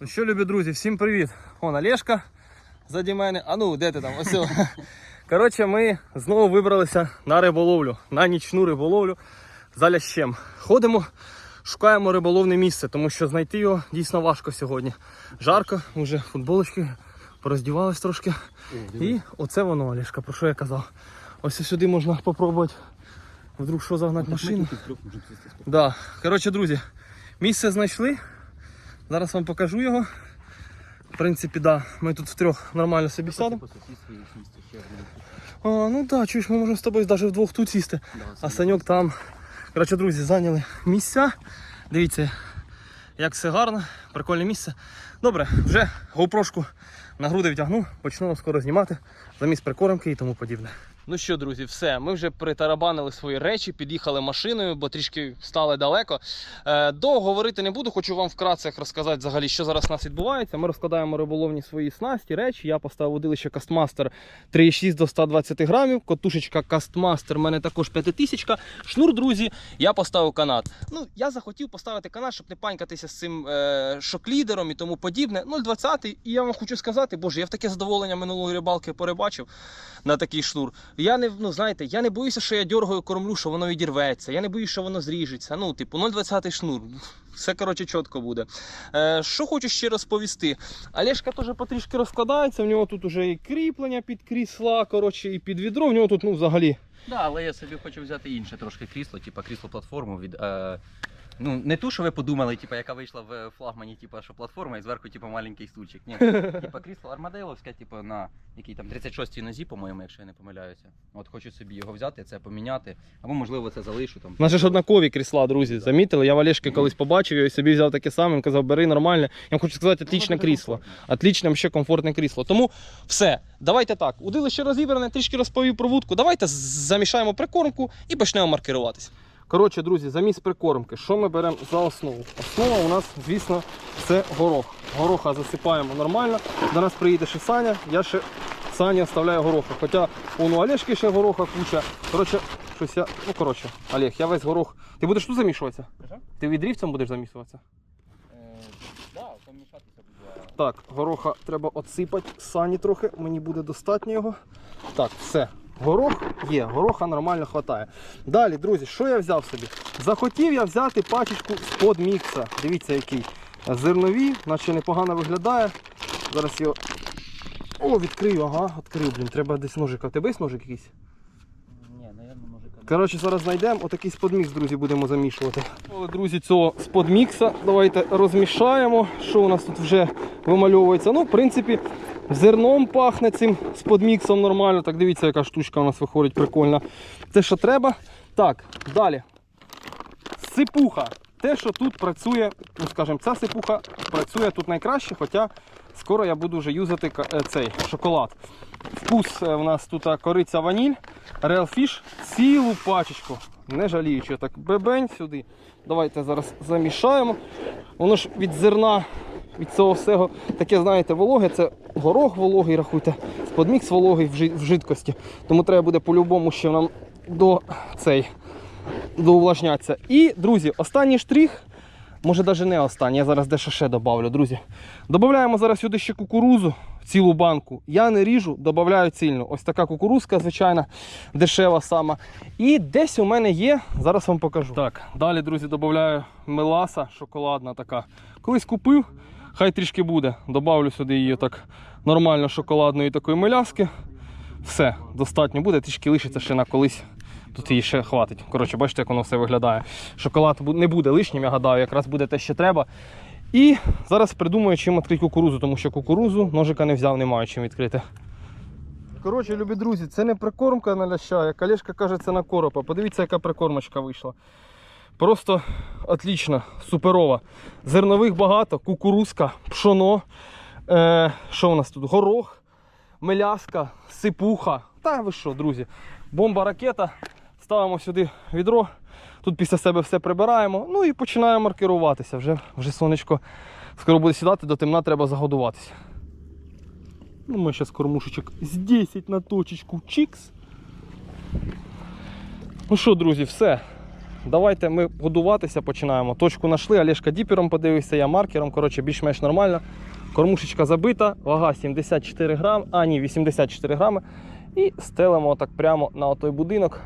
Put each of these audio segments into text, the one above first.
Ну що, любі друзі, всім привіт! Он Олешка заді мене. А ну, де ти там? Ось. Коротше, ми знову вибралися на риболовлю, на нічну риболовлю за лящем. Ходимо, шукаємо риболовне місце, тому що знайти його дійсно важко сьогодні. Жарко, вже футболочки пороздівались трошки. І оце воно, Олешка, про що я казав. Ось сюди можна спробувати вдруг що загнати машину. Да. Коротше, друзі, місце знайшли. Зараз вам покажу його. В принципі, да, ми тут втрьох нормально собі сядемо. А, ну так, да, чуєш, ми можемо з тобою навіть вдвох тут сісти. А Саньок там. Коротше, друзі, зайняли місця. Дивіться, як все гарно, прикольне місце. Добре, вже GoPro-шку на груди вдягну, почну скоро знімати замість прикормки і тому подібне. Ну що, друзі, все. Ми вже притарабанили свої речі, під'їхали машиною, бо трішки стали далеко. Е, довго говорити не буду, хочу вам вкратце розказати взагалі, що зараз у нас відбувається. Ми розкладаємо риболовні свої снасті, речі. Я поставив удилище Кастмастер 3,6 до 120 грамів. Котушечка Кастмастер, в мене також 5000. Шнур, друзі, я поставив канат. Ну, я захотів поставити канат, щоб не панькатися з цим е, шоклідером і тому подібне. 0,20. І я вам хочу сказати, боже, я в таке задоволення минулої рибалки перебачив на такий шнур. Я не ну знаєте, я не боюся, що я дергаю кормлю, що воно відірветься. Я не боюся, що воно зріжеться. Ну, типу, 0,20 шнур. Все коротше чітко буде. Е, що хочу ще розповісти. Олешка теж потрішки розкладається. В нього тут уже і кріплення під крісла, коротше, і під відро. В нього тут ну взагалі. Да, але я собі хочу взяти інше трошки крісло, типа крісло платформу від. Е, ну, не ту, що ви подумали, типа, яка вийшла в флагмані, типа, що платформа, і зверху, типа, маленький стульчик. Ні, типа крісло армадейловське, типа, на якій там 36-й нозі, по-моєму, якщо я не помиляюся. От хочу собі його взяти, це поміняти. Або можливо це залишу там. У нас ж однакові крісла, друзі. Замітили? Я в Олешки колись побачив його і собі взяв таке саме. Він казав, бери нормальне. Я вам хочу сказати, отлічне крісло. Отлічне, ще комфортне крісло. Тому все. Давайте так. Удилище розібране, трішки розповів про вудку. Давайте замішаємо прикормку і почнемо маркеруватись. Коротше, друзі, замість прикормки, що ми беремо за основу? Основа у нас, звісно, це горох. Гороха засипаємо нормально. До нас приїде ще Саня, я ще Сані оставляю гороха. Хоча он у Олешки ще гороха куча. Коротше, щось я. Ну коротше, Олег, я весь горох. Ти будеш тут замішуватися? Ага. Ти відрівцем будеш замішуватися? Буде. Так, гороха треба отсипати сані трохи, мені буде достатньо його. Так, все. Горох є, гороха нормально хватає. Далі, друзі, що я взяв собі? Захотів я взяти пачечку з-под мікса. Дивіться, який. Зернові, наче непогано виглядає. Зараз його. О, відкрию, ага, відкрив, блін. Треба десь ножика. У тебе є ножик якийсь? Ні, наверное, ножика. Коротше, зараз знайдемо отакий сподмікс, друзі, будемо замішувати. Але, друзі, цього сподмікса давайте розмішаємо. Що у нас тут вже вимальовується? Ну, в принципі, зерном пахне цим сподміксом нормально. Так, дивіться, яка штучка у нас виходить прикольна. Те, що треба. Так, далі. Сипуха. Те, що тут працює, ну скажімо, ця сипуха працює тут найкраще, хоча скоро я буду вже юзати е, цей шоколад. Вкус е, у нас тут кориця ваніль, Fish, цілу пачечку. Не жаліючи, так бебень сюди. Давайте зараз замішаємо. Воно ж від зерна, від цього всього таке, знаєте, вологе, це горох вологий, рахуйте, сподмікс вологий в жидкості. Тому треба буде по-любому ще нам до цей доувлажнятися. І, друзі, останній штрих, може навіть не останній, я зараз дещо ще добавлю, друзі. Додаємо зараз сюди ще кукурузу, цілу банку. Я не ріжу, додаю цільну. Ось така кукурузка, звичайна, дешева сама. І десь у мене є, зараз вам покажу. Так, далі, друзі, додаю меласа, шоколадна така. Колись купив, хай трішки буде. Добавлю сюди її так нормально шоколадної такої меляски. Все, достатньо буде, трішки лишиться ще на колись. Тут її ще хватить. Коротше, бачите, як воно все виглядає. Шоколад не буде лишнім, я гадаю, якраз буде те, що треба. І зараз придумаю, чим відкрити кукурузу, тому що кукурузу ножика не взяв, немає чим відкрити. Коротше, любі друзі, це не прикормка на ляща, як Олешка каже, це на коропа. Подивіться, яка прикормочка вийшла. Просто отлічна, суперова. Зернових багато, кукурузка, пшоно. Е, що у нас тут? Горох, меляска, сипуха. Та ви що, друзі? Бомба ракета. Ставимо сюди відро. Тут після себе все прибираємо. Ну і починаємо маркеруватися. Вже, вже сонечко скоро буде сідати, до темна треба загодуватися. Ну, ми зараз кормушечок з 10 на точечку. Чікс. Ну що, друзі, все. Давайте ми годуватися починаємо. Точку знайшли, Олешка діпером подивився, я маркером. Коротше, більш-менш нормально. Кормушечка забита, вага 74 грам, а ні, 84 грами. І стелимо отак прямо на той будинок.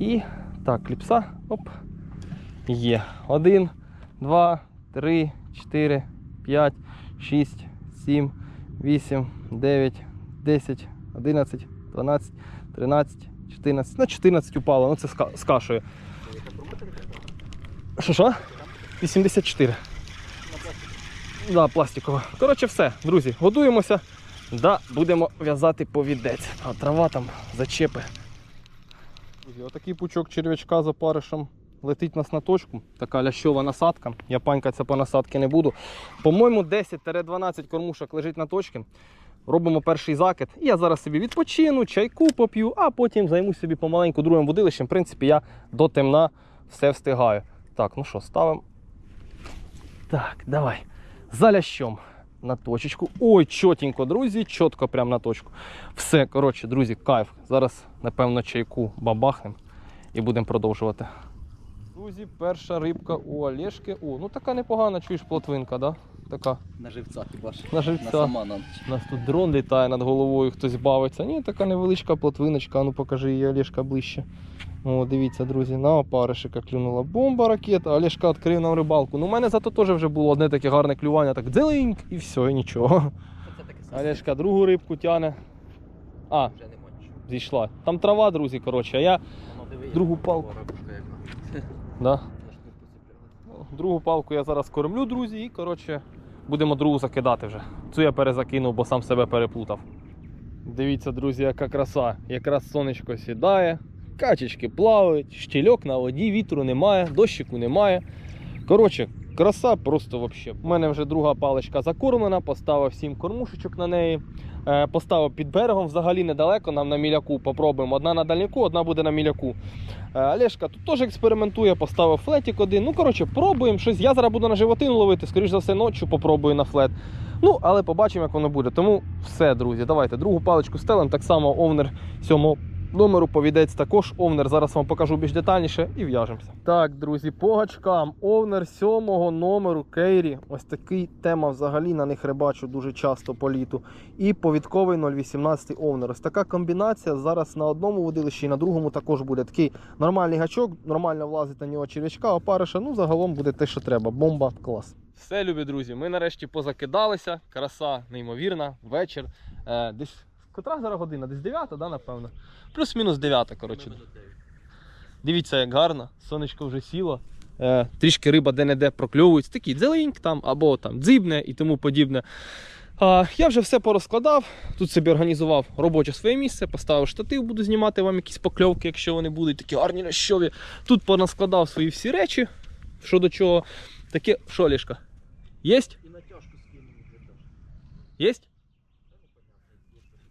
І так, кліпса. Оп. Є. Один, два, три, чотири, п'ять, шість, сім, вісім, дев'ять, десять, одинадцять, дванадцять, тринадцять, чотирнадцять. На 14 упало, ну це з ка- з кашею. Що що? 84. Да, пластикова. Коротше, все, друзі, годуємося. Да, будемо в'язати повідець. А трава там зачепи. Друзі, отакий пучок черв'ячка за паришем летить нас на точку. Така лящова насадка. Я панькатися по насадки не буду. По-моєму, 10-12 кормушок лежить на точці. Робимо перший закид. І я зараз собі відпочину, чайку поп'ю, а потім займусь собі помаленьку другим водилищем. В принципі, я до темна все встигаю. Так, ну що, ставимо. Так, давай. За лящом на точечку. Ой, чотенько, друзі, чітко прямо на точку. Все, коротше, друзі, кайф. Зараз, напевно, чайку бабахнем і будемо продовжувати. Друзі, перша рибка у Олешки. О, ну така непогана, чуєш, плотвинка, да? Така На живця хіба ж. на На сама на ніч. У нас тут дрон літає над головою, хтось бавиться. Ні, така невеличка плотвиночка, ну покажи її Олешка ближче. О, дивіться, друзі, на опаришика клюнула бомба ракета, Олешка відкрив нам рибалку. Ну, у мене зато теж вже було одне таке гарне клювання, так дзелиньк і все, і нічого. Олешка другу рибку тягне. А, Вже зійшла. Там трава, друзі, коротше, а я диви, Другу палку. да, другу палку я зараз кормлю, друзі, і коротше, будемо другу закидати вже. Цю я перезакинув, бо сам себе переплутав. Дивіться, друзі, яка краса. Якраз сонечко сідає, качечки плавають, щільок на воді, вітру немає, дощику немає. Коротше, краса просто вообще. У мене вже друга паличка закормлена, поставив сім кормушечок на неї. Е, поставив під берегом взагалі недалеко, нам на міляку попробуємо. Одна на дальняку, одна буде на міляку. Е, Олешка тут теж експериментує, поставив флетик один. Ну, коротше, пробуємо щось. Я зараз буду на животину ловити, скоріш за все, ночі попробую на флет. Ну, але побачимо, як воно буде. Тому все, друзі, давайте другу паличку стелем. Так само овнер сьомого номеру повідець також овнер. Зараз вам покажу більш детальніше і в'яжемося. Так, друзі, по гачкам. Овнер сьомого номеру Кейрі. Ось такий тема взагалі на них рибачу дуже часто по літу. І повідковий 018 овнер. Ось така комбінація зараз на одному водилищі і на другому також буде такий нормальний гачок, нормально влазить на нього червячка, опариша. Ну, загалом буде те, що треба. Бомба, клас. Все, любі друзі, ми нарешті позакидалися. Краса неймовірна, вечір. Е, десь котра зараз година? Десь 9, да, напевно. Плюс-мінус 9, коротше. Дивіться, як гарно, сонечко вже сіло. Е, трішки риба де-не-де прокльовується. Такий дзеленьк там або там дзибне і тому подібне. А, я вже все порозкладав. Тут собі організував робоче своє місце, поставив штатив, буду знімати вам якісь покльовки, якщо вони будуть такі гарні лящові. Тут понаскладав свої всі речі. Що до чого. Таке, що, Лішка? Єсть? І натяжку вже. Єсть?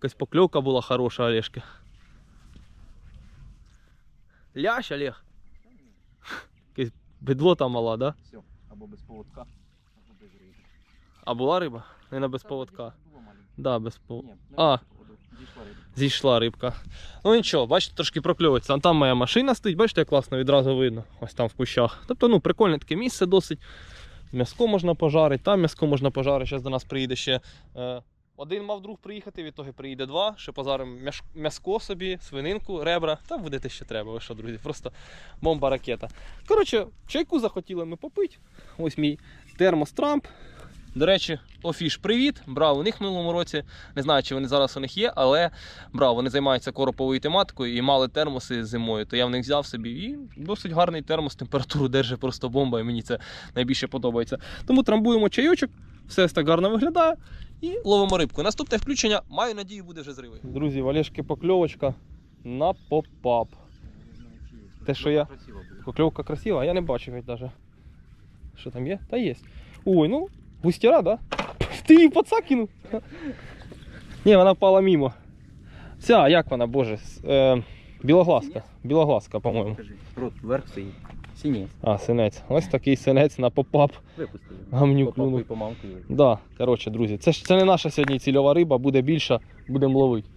Якась покльовка була хороша, Олешки. Лящ, Олег. Якесь бедло там мала, да? Все, або без поводка, або без риби. А була риба? Не на без поводка. Да, без пов... Ні, А. Зійшла рибка. Ну нічого, бачите, трошки прокльовується. А там моя машина стоїть, бачите, як класно відразу видно. Ось там в кущах. Тобто, ну, прикольне таке місце досить. М'яско можна пожарити, там м'яско можна пожарити. Зараз до нас приїде ще. Е, один мав друг приїхати, від того приїде два. Ще позаримо м'яш- м'яско собі, свининку, ребра. Та буде те, що треба. Ви що, друзі? Просто бомба ракета. Коротше, чайку захотіли ми попити. Ось мій термос Трамп. До речі, Офіш, привіт. Брав у них в минулому році. Не знаю, чи вони зараз у них є, але брав, вони займаються короповою тематикою і мали термоси зимою. То я в них взяв собі і досить гарний термос, температуру держить просто бомба, і мені це найбільше подобається. Тому трамбуємо чайочок, все так гарно виглядає. І ловимо рибку. Наступне включення, маю надію, буде вже з риби. Друзі, Валешки покльовочка на попап. Те, що я- Покльовка красива, а я не бачив навіть даже. Що там є? Та є. Ой, ну, густяра, да? Ти її поцакинув? Ні, вона впала мимо. Ця, як вона, боже? Е, білогласка. Білогласка, по-моєму. Рот вверх стоїть. Синець. А, синець. Ось такий синець на попап. Випустили. Гамнюк По папу клюнув. і по мамку. Да, коротше, друзі, це ж це не наша сьогодні цільова риба, буде більша, будемо ловити.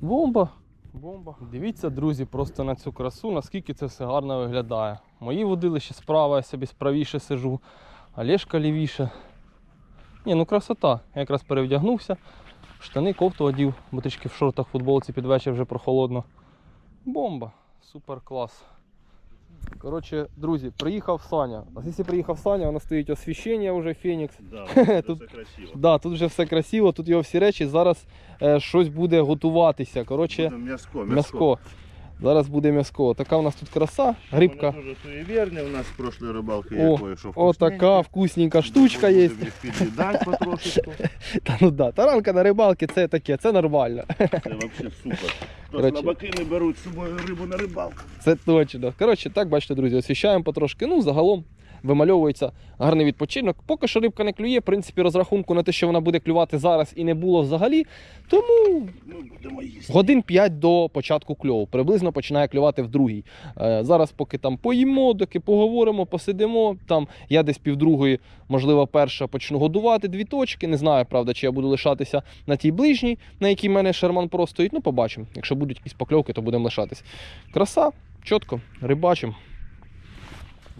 Бомба. Бомба. Дивіться, друзі, просто на цю красу, наскільки це все гарно виглядає. Мої водилища справа, я собі справіше сижу, Олешка лівіше. Ні, ну красота. Я якраз перевдягнувся, штани, кофту одів, бо трішки в шортах, футболці під вечір вже прохолодно. Бомба. Супер клас. Коротше, друзі, приїхав Саня. А якщо приїхав Саня, воно стоїть освіщення вже Фенікс. Да, Тут- все красиво. Да, тут вже все красиво, тут його всі речі. Зараз е, щось буде готуватися. Коротше, м'яско. Зараз буде м'язково. Така у нас тут краса, грибка. Дуже суєвірні, у нас з прошлої рибалки О, є кое-що О, така вкусненька штучка є. під'їдати потрошечку. Та ну да, таранка на рибалки це таке, це нормально. Це взагалі супер. Хто Коротше. слабаки не беруть з собою рибу на рибалку. Це точно. Коротше, так бачите, друзі, освіщаємо потрошки. Ну, загалом вимальовується гарний відпочинок. Поки що рибка не клює, в принципі, розрахунку на те, що вона буде клювати зараз і не було взагалі. Тому. Годин 5 до початку кльову. Приблизно починає клювати в другій. Е, зараз, поки там поїмо, доки поговоримо, посидимо. Там я десь півдругої, можливо, перша почну годувати дві точки. Не знаю, правда, чи я буду лишатися на тій ближній, на якій мене Шерман Про стоїть. Ну, побачимо. Якщо будуть якісь покльовки, то будемо лишатись. Краса, чітко, рибачимо.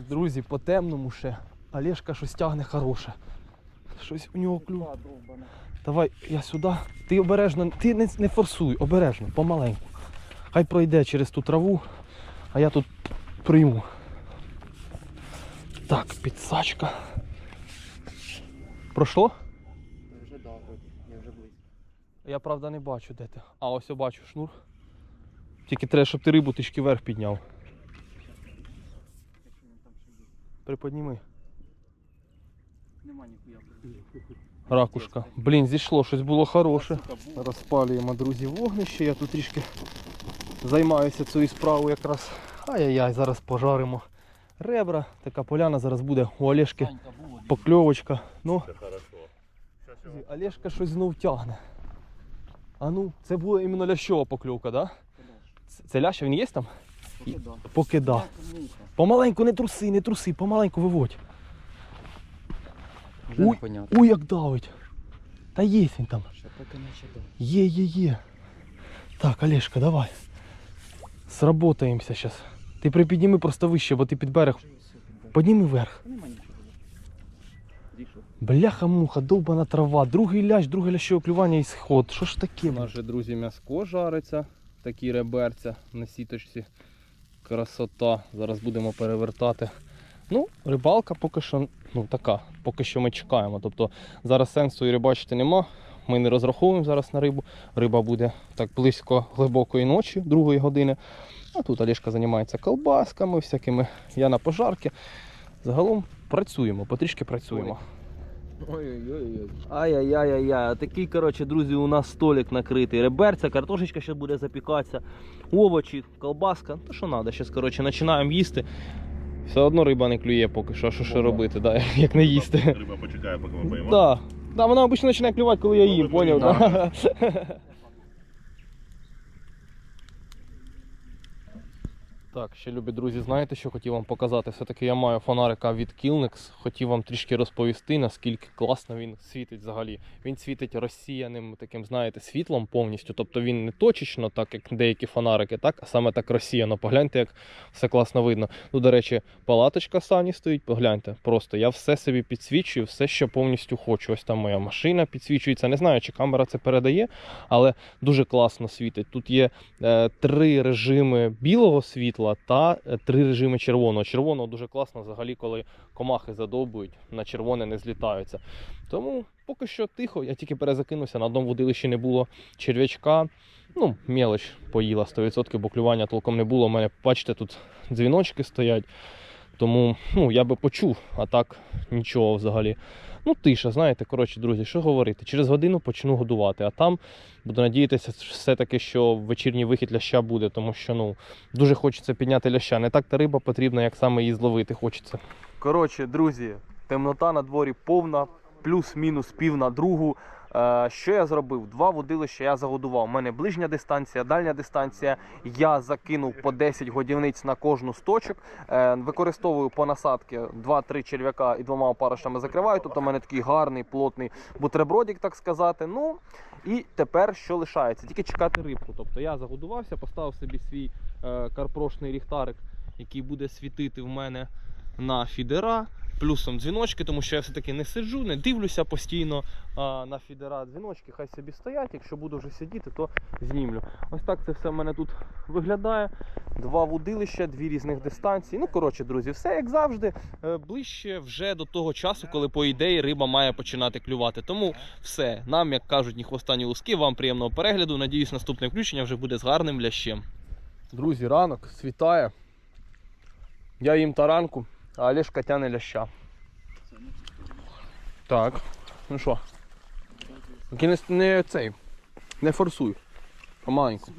Друзі, по темному ще. Олешка щось тягне хороше. Щось у нього клює. Давай, я сюди. Ти обережно, ти не, не форсуй, обережно, помаленьку. Хай пройде через ту траву, а я тут прийму. Так, підсачка. Пройшло? Вже да, я вже близько. Я правда не бачу, де ти. А, ось я бачу шнур. Тільки треба, щоб ти рибу трішки вверх підняв. Приподніми. Нема ніхуя. Ракушка. Блін, зійшло, щось було хороше. Розпалюємо, друзі, вогнище. Я тут трішки займаюся цією справою якраз. Ай-яй-яй, зараз пожаримо ребра. Така поляна зараз буде у Олешки. Покльовочка. Ну, Олешка щось знов тягне. А ну, це була іменно лящова покльовка, так? Да? Це ляща, він є там? І- Поки да. Помаленьку не труси, не труси, помаленьку виводь. Вже непонятно. Ой, як давить. Та є він там. Ще поки наче до. Є, є, є. Так, Олешка, давай. Сработаємося зараз. Ти припідніми просто вище, бо ти під берег. Підніми вверх. Нема нічого. Дійшло. Бляха муха, довбана трава, другий лящ, друге лящове клювання і сход. Що ж таке? У нас же, друзі, м'яско жариться, такі реберця на сіточці. Красота. Зараз будемо перевертати. Ну, рибалка поки що ну, така, поки що ми чекаємо. Тобто зараз сенсу і рибачити нема. Ми не розраховуємо зараз на рибу. Риба буде так близько глибокої ночі, другої години. А тут Олешка займається колбасками, всякими. Я на пожарки. Загалом працюємо, потрішки працюємо. Ой-ой-ой. Ай-яй-яй-яй. Такий, коротше, друзі, у нас столик накритий. Реберця, картошечка ще буде запікатися, овочі, колбаска. То що треба, зараз, коротше, починаємо їсти. Все одно риба не клює поки що, що ще робити, да, як не їсти. Риба почекає, поки ми поїмо. Да. Да, вона обично починає клювати, коли я їм, поняв? Да? Так, ще любі друзі, знаєте, що хотів вам показати? Все-таки я маю фонарика від Killnex. Хотів вам трішки розповісти, наскільки класно він світить взагалі. Він світить розсіяним таким, знаєте, світлом повністю. Тобто він не точечно, так як деякі фонарики, так, а саме так розсіяно. Погляньте, як все класно видно. Ну, до речі, палаточка сані стоїть, погляньте. Просто я все собі підсвічую, все, що повністю хочу. Ось там моя машина підсвічується. Не знаю, чи камера це передає, але дуже класно світить. Тут є е, три режими білого світла та е, три режими червоного. Червоного дуже класно взагалі, коли комахи задовбують, на червоне не злітаються. Тому поки що тихо, я тільки перезакинувся. На одному водилищі не було черв'ячка. Ну, мелоч поїла 100%, бо клювання толком не було. У мене, бачите, тут дзвіночки стоять. Тому ну, я би почув, а так нічого взагалі. Ну, тиша, знаєте, коротше, друзі, що говорити. Через годину почну годувати, а там буду надіятися, все-таки, що вечірній вихід ляща буде, тому що ну, дуже хочеться підняти ляща. Не так та риба потрібна, як саме її зловити хочеться. Коротше, друзі, темнота на дворі повна, плюс-мінус пів на другу. Е, що я зробив? Два водилища я загодував. У мене ближня дистанція, дальня дистанція. Я закинув по 10 годівниць на кожну з точок. Е, використовую по насадки 2-3 черв'яка і двома опаришами закриваю. Тобто у мене такий гарний, плотний бутербродик, так сказати. Ну і тепер що лишається? Тільки чекати рибку. Тобто я загодувався, поставив собі свій е, карпрошний ліхтарик, який буде світити в мене на фідера. Плюсом дзвіночки, тому що я все-таки не сиджу, не дивлюся постійно а, на фідера. Дзвіночки хай собі стоять. Якщо буду вже сидіти, то знімлю. Ось так це все в мене тут виглядає. Два вудилища, дві різних дистанції. Ну, коротше, друзі, все як завжди. Е, Ближче вже до того часу, коли, по ідеї, риба має починати клювати. Тому все. Нам, як кажуть, ні хвоста, ні луски, вам приємного перегляду. Надіюсь, наступне включення вже буде з гарним лящем. Друзі, ранок світає. Я їм таранку, а Олешка тяне ляща. Так. Ну що? Тільки не, не цей. Не форсуй. Помаленьку.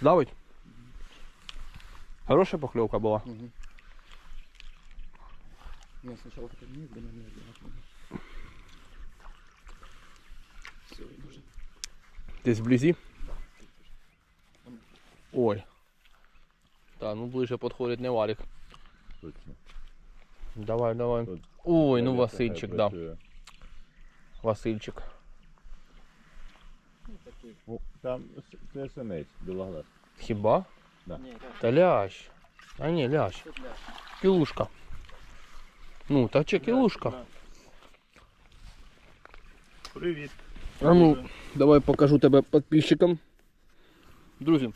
Давить? Хороша покльовка була. Я спочатку так не до мене. Десь вблизі. Ой. Та, ну ближе підходить не варик. Точно. Давай, давай. Тут Ой, ну Олег Васильчик, так да. працює. Васильчик. Ну, Там с- це синець, білоглаз. Хіба? Да. Та лящ. А ні, лящ. Кілушка. Ну, та чи кілушка? Привіт. А ну, давай покажу тебе підписчикам. Друзі,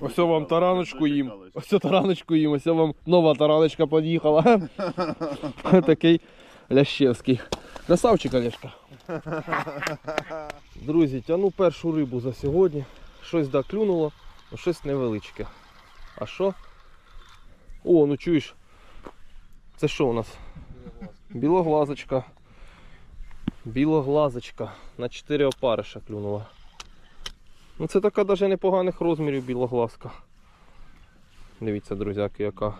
ось вам тараночку їм. Ось тараночку їм, ось вам нова тараночка під'їхала. Такий лящевський. Красавчик Олешка. Друзі, тяну першу рибу за сьогодні. Щось да клюнуло, ну щось невеличке. А що? О, ну чуєш. Це що у нас? Білоглазочка. Білоглазочка. На 4 опариша клюнула. Ну це така навіть непоганих розмірів білоглазка. Дивіться, друзяки, яка.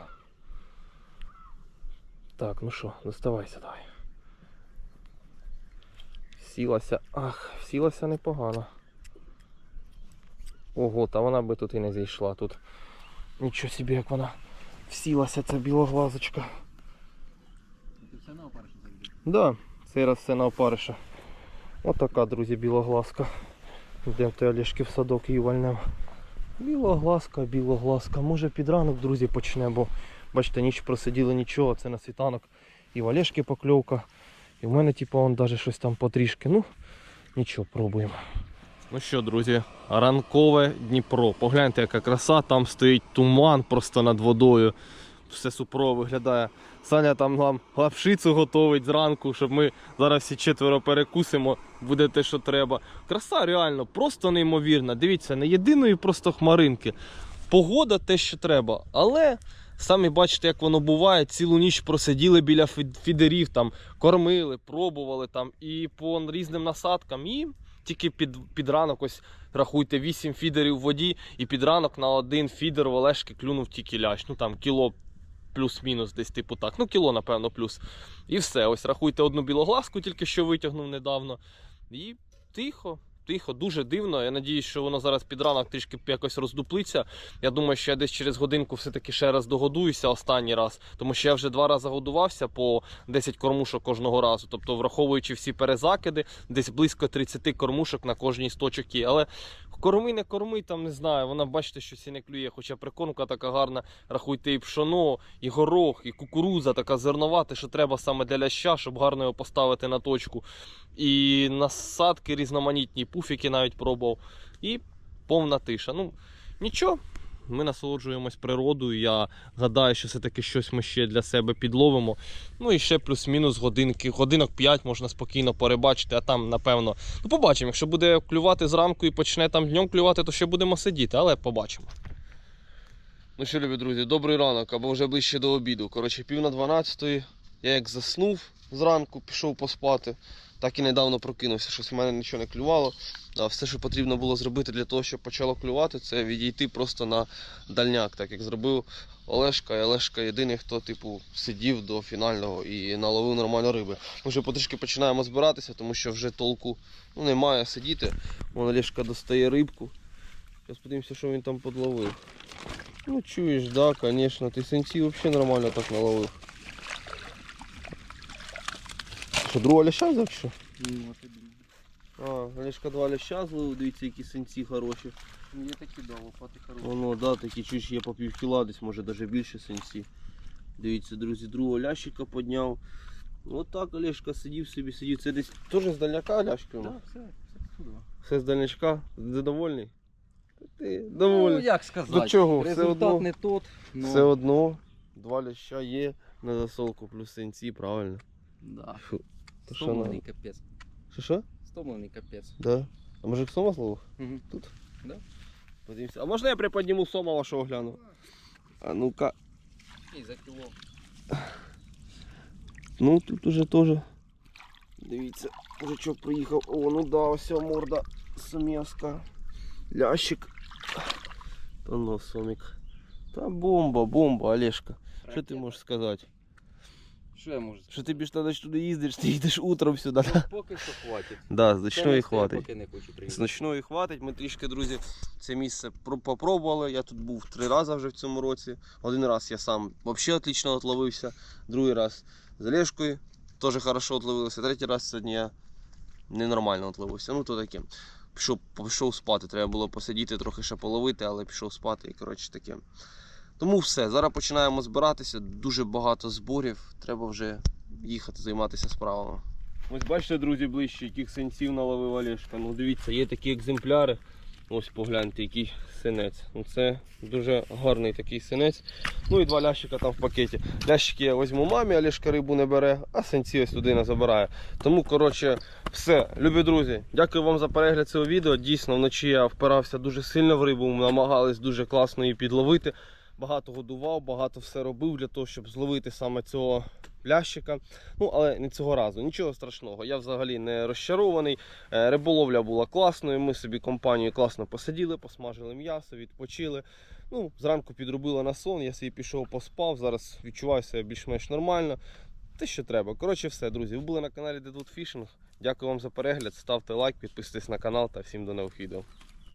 Так, ну що, доставайся давай. Сілася. Ах, сілася непогано. Ого, та вона би тут і не зійшла. Тут нічого собі, як вона всілася, ця білоглазочка. Ти все на опариш завжди? Да, цей раз все на опариша. Отака, друзі, білоглазка. Йдемо той Олешки в садок її вальнем. Білоглазка, білоглазка. Може під ранок, друзі, почне, бо бачите, ніч просиділи нічого, це на світанок. І в Олешки покльовка. І в мене, типу, он даже щось там потрішки. Ну, нічого, пробуємо. Ну що, друзі, ранкове Дніпро. Погляньте, яка краса, там стоїть туман просто над водою. Все супрово виглядає. Саня там нам лапшицю готовить зранку, щоб ми зараз всі четверо перекусимо, буде те, що треба. Краса реально, просто неймовірна. Дивіться, не єдиної просто хмаринки. Погода те, що треба. Але самі бачите, як воно буває. Цілу ніч просиділи біля фідерів, там, кормили, пробували там і по різним насадкам. І тільки під, під ранок, ось рахуйте, 8 фідерів в воді, і під ранок на один фідер в Олешки клюнув тільки лящ. Ну там кіло плюс-мінус десь типу так. Ну, кіло, напевно, плюс. І все. Ось рахуйте одну білоглазку, тільки що витягнув недавно. І тихо, тихо, дуже дивно. Я надіюсь, що воно зараз під ранок трішки якось роздуплиться. Я думаю, що я десь через годинку все-таки ще раз догодуюся останній раз, тому що я вже два рази годувався по 10 кормушок кожного разу. Тобто, враховуючи всі перезакиди, десь близько 30 кормушок на кожній з точок є. Але корми, не корми, там не знаю. Вона бачите, що і не клює, хоча прикормка така гарна. Рахуйте і пшоно, і горох, і кукуруза така зерновата, що треба саме для ляща, щоб гарно його поставити на точку. І насадки різноманітні, пуфіки навіть пробував. І повна тиша. Ну, нічого. Ми насолоджуємось природою. Я гадаю, що все-таки щось ми ще для себе підловимо. Ну і ще плюс-мінус годинки. Годинок 5 можна спокійно перебачити, а там, напевно, ну побачимо. Якщо буде клювати зранку і почне там днем клювати, то ще будемо сидіти, але побачимо. Ну що, любі друзі, добрий ранок або вже ближче до обіду. Коротше, пів на 12 я як заснув зранку, пішов поспати. Так і недавно прокинувся, щось в мене нічого не клювало. Все, що потрібно було зробити для того, щоб почало клювати, це відійти просто на дальняк, так як зробив Олешка. І Олешка єдиний, хто типу сидів до фінального і наловив нормально риби. Ми вже потрішки починаємо збиратися, тому що вже толку ну, немає сидіти. Вон Олешка достає рибку. Зараз подивимося, що він там подловив. Ну чуєш, да, звісно, ти сенсі взагалі нормально так наловив. Що, другого ляща взяв чи що? А, Олешка два ляща зловив, дивіться, які сенсі хороші. Є такі да, лопати хороші. Воно, да, такі чуєш, є по пів кіла, десь може навіть більше сенсі. Дивіться, друзі, другого лящика підняв. От так Олешка сидів собі, сидів. Це десь теж з дальняка лящика? Да, Да. все, все. Все з дальнячка? Задовольний? Ти Ну, як сказати, До чого? Все результат одно. не тот, но... Все одно, два ляща є на засолку, плюс сенсі, правильно. Да. Фу, то що Стомлений надо? капець. Що що? Стомлений капець. Да. А може сома зловив? Угу. Тут? Да. Подивимося. А можна я приподніму сома вашого гляну? А ну-ка. І за кіло. Ну тут уже теж. Дивіться, мужичок приїхав. О, ну да, ось ця морда сум'яска. Лящик. Та ну, сомік. Та бомба, бомба, Олешка. Що ти можеш сказати? Що я можу сказати? Що ти більш тоді туди їздиш, ти їдеш утром сюди. да? Поки що хватить. Да, з ночної хватить. Поки не хочу приїхати. З ночної хватить. Ми трішки, друзі, це місце про- попробували. Я тут був три рази вже в цьому році. Один раз я сам взагалі отлично отловився. Другий раз з Олешкою теж хорошо отловився. Третій раз сьогодні я ненормально отловився. Ну то таке. Пішов, пішов спати. Треба було посидіти, трохи ще половити, але пішов спати і коротше таке. Тому все. Зараз починаємо збиратися. Дуже багато зборів. Треба вже їхати займатися справами. Ось бачите, друзі, ближче, яких сенсів наловив Олешка. Ну дивіться, є такі екземпляри. Ось погляньте, який синець. Ну це дуже гарний такий синець. Ну і два лящика там в пакеті. Лящики я візьму мамі, Олешка рибу не бере, а сенці ось людина забирає. Тому, коротше, все. Любі друзі, дякую вам за перегляд цього відео. Дійсно, вночі я впирався дуже сильно в рибу, намагались дуже класно її підловити. Багато годував, багато все робив для того, щоб зловити саме цього лящика. Ну, але не цього разу. Нічого страшного. Я взагалі не розчарований. Е, Риболовля була класною. Ми собі компанією класно посиділи, посмажили м'ясо, відпочили. Ну, зранку підробила на сон, я собі пішов поспав. Зараз відчуваю себе більш-менш нормально. Те, що треба. Коротше, все, друзі. Ви були на каналі Deadwood Fishing. Дякую вам за перегляд. Ставте лайк, підписуйтесь на канал та всім до нових відео.